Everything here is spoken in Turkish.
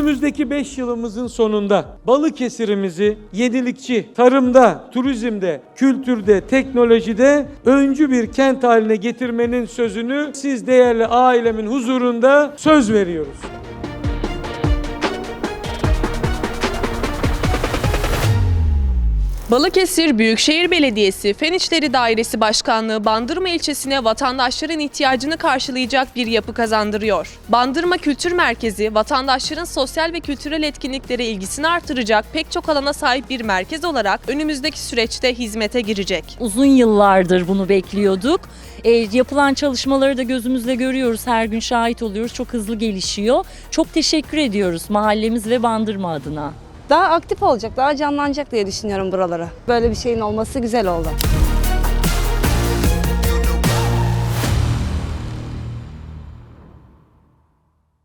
Önümüzdeki 5 yılımızın sonunda Balıkesir'imizi yenilikçi, tarımda, turizmde, kültürde, teknolojide öncü bir kent haline getirmenin sözünü siz değerli ailemin huzurunda söz veriyoruz. Balıkesir Büyükşehir Belediyesi Fen İşleri Dairesi Başkanlığı Bandırma ilçesine vatandaşların ihtiyacını karşılayacak bir yapı kazandırıyor. Bandırma Kültür Merkezi vatandaşların sosyal ve kültürel etkinliklere ilgisini artıracak pek çok alana sahip bir merkez olarak önümüzdeki süreçte hizmete girecek. Uzun yıllardır bunu bekliyorduk. E, yapılan çalışmaları da gözümüzle görüyoruz. Her gün şahit oluyoruz. Çok hızlı gelişiyor. Çok teşekkür ediyoruz mahallemiz ve Bandırma adına. Daha aktif olacak, daha canlanacak diye düşünüyorum buraları. Böyle bir şeyin olması güzel oldu.